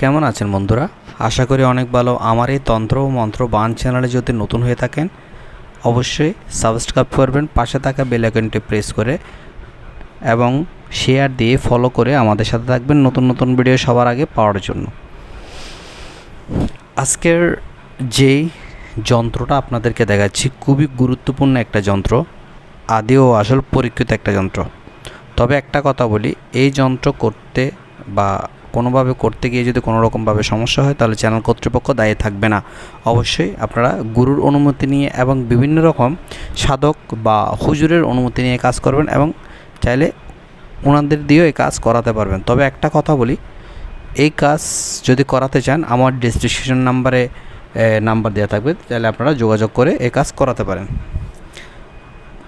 কেমন আছেন বন্ধুরা? আশা করি অনেক ভালো। আমার এই তন্ত্র ও মন্ত্র বান চ্যানেলে যদি নতুন হয়ে থাকেন, অবশ্যই সাবস্ক্রাইব করবেন, পাশে থাকা বেল আইকনটি প্রেস করে, এবং শেয়ার দিয়ে ফলো করে আমাদের সাথে থাকবেন নতুন নতুন ভিডিও সবার আগে পাওয়ার জন্য। আজকের যেই যন্ত্রটা আপনাদেরকে দেখাচ্ছি, খুবই গুরুত্বপূর্ণ একটা যন্ত্র, আদি ও আসল পরীক্ষিত একটা যন্ত্র। তবে একটা কথা বলি, এই যন্ত্র করতে বা কোনোভাবে করতে গিয়ে যদি কোনো রকমভাবে সমস্যা হয়, তাহলে চ্যানেল কর্তৃপক্ষ দায়ী থাকবে না। অবশ্যই আপনারা গুরুর অনুমতি নিয়ে এবং বিভিন্ন রকম সাধক বা হুজুরের অনুমতি নিয়ে কাজ করবেন এবং চাইলে ওনাদের দিয়েও এই কাজ করাতে পারবেন। তবে একটা কথা বলি, এই কাজ যদি করাতে চান, আমার ডিসক্রিপশন নাম্বারে নাম্বার দেওয়া থাকবে, তাহলে আপনারা যোগাযোগ করে এই কাজ করাতে পারেন।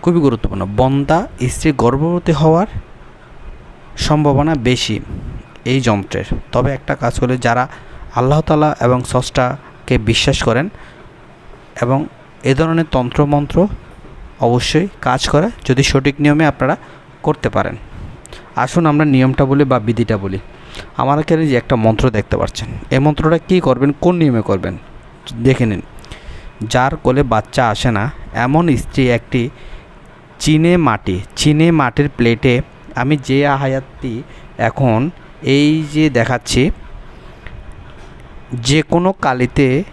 খুবই গুরুত্বপূর্ণ। বন্দা স্ত্রী গর্ভবতী হওয়ার সম্ভাবনা বেশি। এই যন্ত্রের। তবে একটা কাজ হলে যারা আল্লাহ তালা এবং স্রষ্টাকে বিশ্বাস করেন এবং এ ধরনের তন্ত্রমন্ত্র অবশ্যই কাজ করে যদি সঠিক নিয়মে আপনারা করতে পারেন। আসুন আমরা নিয়মটা বলি বা বিধিটা বলি। আমার এখানে যে একটা মন্ত্র দেখতে পাচ্ছেন। এই মন্ত্রটা কী করবেন, কোন নিয়মে করবেন? দেখে নিন। যার কোলে বাচ্চা আসে না, এমন স্ত্রী একটি চিনে মাটি, চিনে মাটির প্লেটে আমি যে আহায়াতটি এখন এই যে দেখাচ্ছি, যে কোনো কালিতে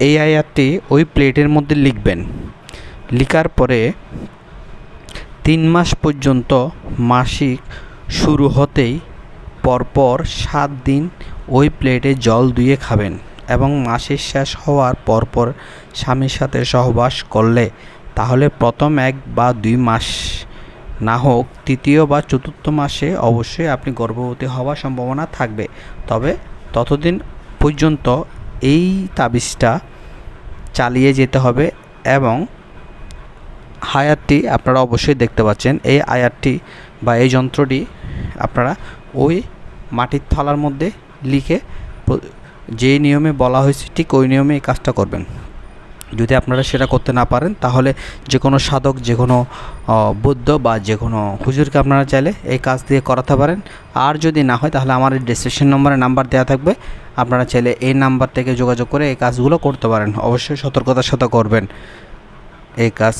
এই আয়াতটি ওই প্লেটের মধ্যে লিখবেন। লিখার পরে তিন মাস পর্যন্ত মাসিক শুরু হতেই পরপর সাত দিন ওই প্লেটে জল ধুয়ে খাবেন এবং মাসের শেষ হওয়ার পরপর স্বামীর সাথে সহবাস করলে তাহলে প্রথম এক বা দুই মাস না হোক, তৃতীয় বা চতুর্থ মাসে অবশ্যই আপনি গর্ভবতী হওয়ার সম্ভাবনা থাকবে। তবে ততদিন পর্যন্ত এই তাবিজটা চালিয়ে যেতে হবে এবং হায়ারটি আপনারা অবশ্যই দেখতে পাচ্ছেন। এই আয়ারটি বা এই যন্ত্রটি আপনারা ওই মাটির থালার মধ্যে লিখে যে নিয়মে বলা হয়েছে ঠিক ওই নিয়মে এই কাজটা করবেন। যদি আপনারা সেটা করতে না পারেন, তাহলে যে কোনো সাধক যে কোনো বুদ্ধ বা যে কোনো হুজুরকে আপনারা চাইলে এই কাজ দিয়ে করাতে পারেন। আর যদি না হয়, তাহলে আমার এই ডিসক্রিপশন নম্বরে নাম্বার দেওয়া থাকবে। আপনারা চাইলে এই নাম্বার থেকে যোগাযোগ করে এই কাজগুলো করতে পারেন। অবশ্যই সতর্কতার সাথে করবেন। এই কাজ।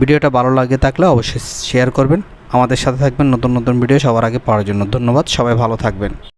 ভিডিওটা ভালো লাগে থাকলে অবশ্যই শেয়ার করবেন। আমাদের সাথে থাকবেন নতুন নতুন ভিডিও সবার আগে পাওয়ার জন্য। ধন্যবাদ। সবাই ভালো থাকবেন।